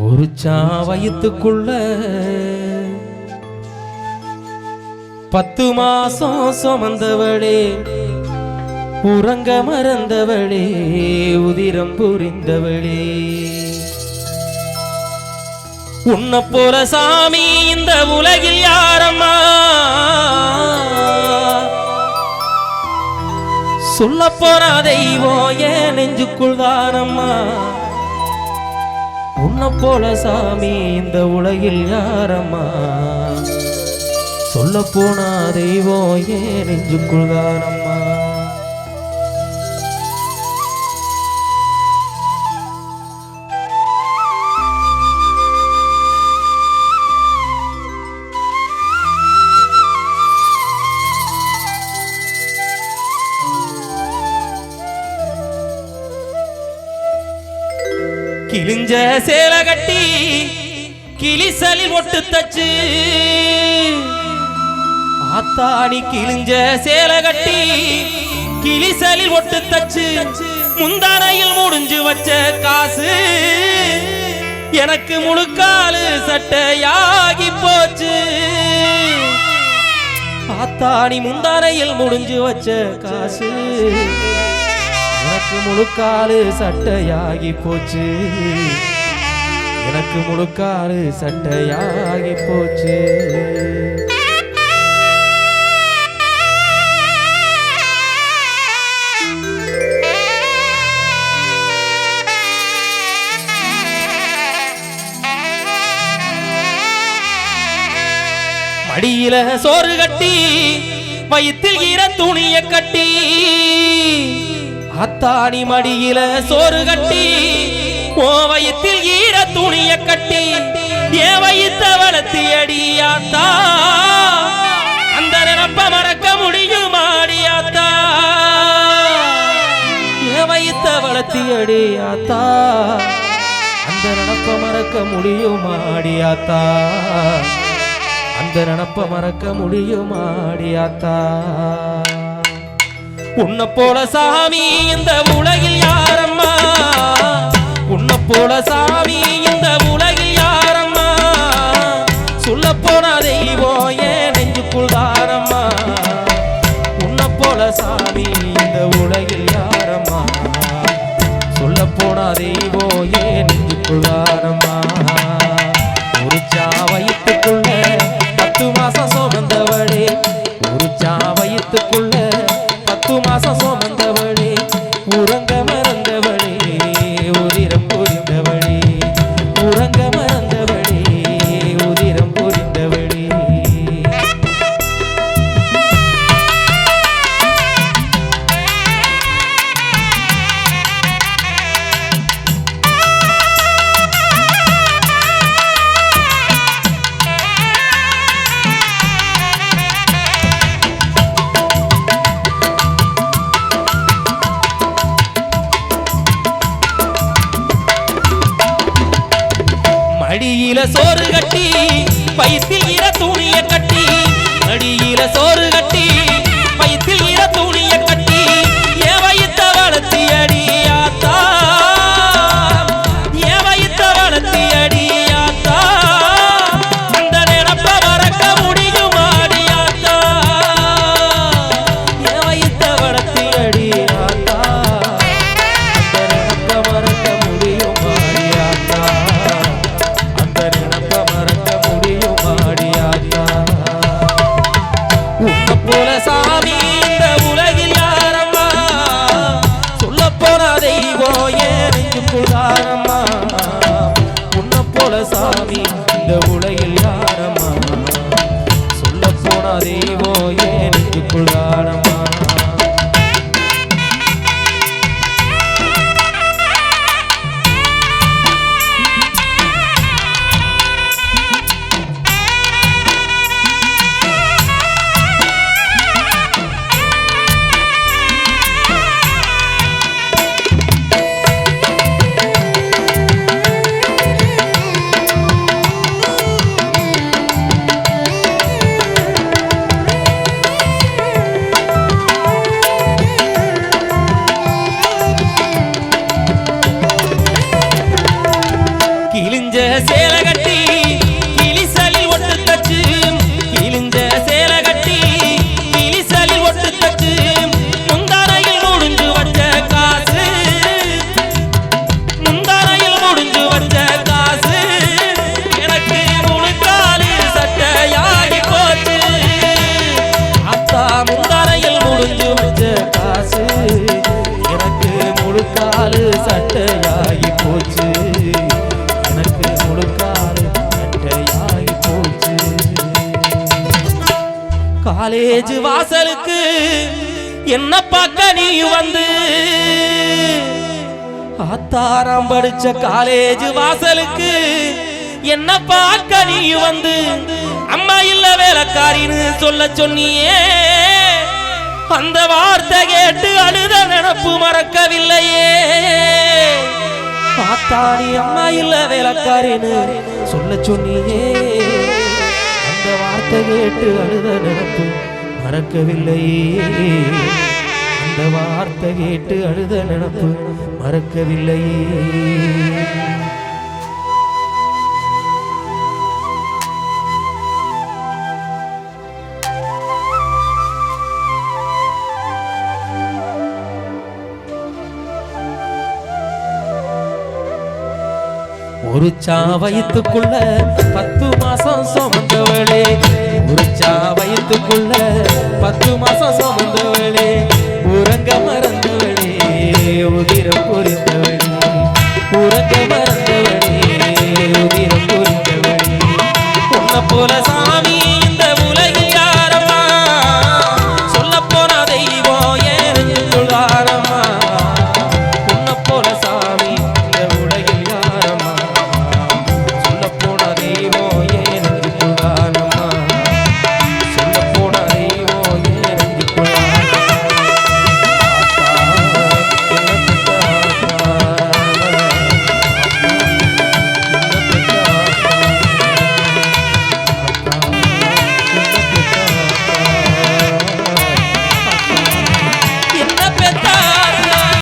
ஒரு சாவயத்துக்குள்ள பத்து மாசம் சுமந்தவளே உறங்க மறந்தவளே உதிரம் புரிந்தவளே. உன்னை போல சாமி இந்த உலகில் யாரம்மா? சொல்ல போற தெய்வம் ஏன் நெஞ்சுக்குள் தானம்மா? உன்னை போல சாமி இந்த உலகில் யாரம்மா? சொல்ல போனா தெய்வம் ஏன் நெஞ்சுக்குள் கிழிஞ்ச சேலை கட்டி கிளிசலி ஒட்டு தச்சு. ஆத்தாணி கிழிஞ்ச சேலை கட்டி கிளிசலி ஒட்டு தச்சு. முந்தானையில் முடிஞ்சு வச்ச காசு எனக்கு முழுக்காலு சட்டையாகி போச்சு. ஆத்தாணி முந்தானையில் முடிஞ்சு வச்ச காசு முழுக்காலு சட்டையாகி போச்சு. எனக்கு முழுக்காலு சட்டையாகி போச்சு. மடியில சோறு கட்டி வயிற்றில் ஈர துணிய கட்டி காத்தாடி மடியில சோறு கட்டி ஓவயத்தில் ஈர துணிய கட்டி ஏவயித்த வளர்த்தி அடியாத்தா அந்த நினப்ப மறக்க முடியுமாடியாத்தா ஏ ஏவயித்த வளர்த்தி அடியாத்தா அந்த நினப்ப மறக்க முடியும் முடியுமாடியாத்தா அந்த நினப்ப மறக்க முடியும் முடியுமாடியாத்தா உன்னை போல சாமி இந்த உலகில் யாரம்மா? உன்னை போல சாமி இந்த உலகில் யாரம்மா? சொல்ல போன தெய்வம் ஏன் நெஞ்சுக்குள் தாரம்மா? உன்னை போல சாமி இந்த உலகில் யாரம்மா? சொல்ல போன தெய்வம் ஏன் நெஞ்சுக்குள் தாரம்மா? அடியில சோறு கட்டி வயிற்றில் துணிய கட்டி அடியில சோறு கட்டி காலேஜ் வாசலுக்கு என்ன பார்க்க நீ வந்து ஆத்தாரம் படிச்ச காலேஜ் வாசலுக்கு என்ன பார்க்க நீ வந்து அம்மா இல்ல வேலைக்காரின்னு சொல்ல சொன்னியே. அந்த வார்த்தை கேட்டு அழுத நினப்பு மறக்கவில்லையே. ஆத்தாடி அம்மா இல்ல வேலைக்காரின்னு சொல்ல சொன்னியே. அந்த கேட்டு அழுத நினப்பு மறக்கவில்லையே அந்த வார்த்தை கேட்டு அழுத நினப்பு மறக்கவில்லையே ஒரு சாவயத்துக்குள்ள பத்து மாசம் சுமந்தவளே. ஒரு சாவயத்துக்குள்ள பத்து மாசம் சுமந்தவளே. உறங்க மறந்தவளே உதிரம் புரிந்தவளே. உறங்க மறந்த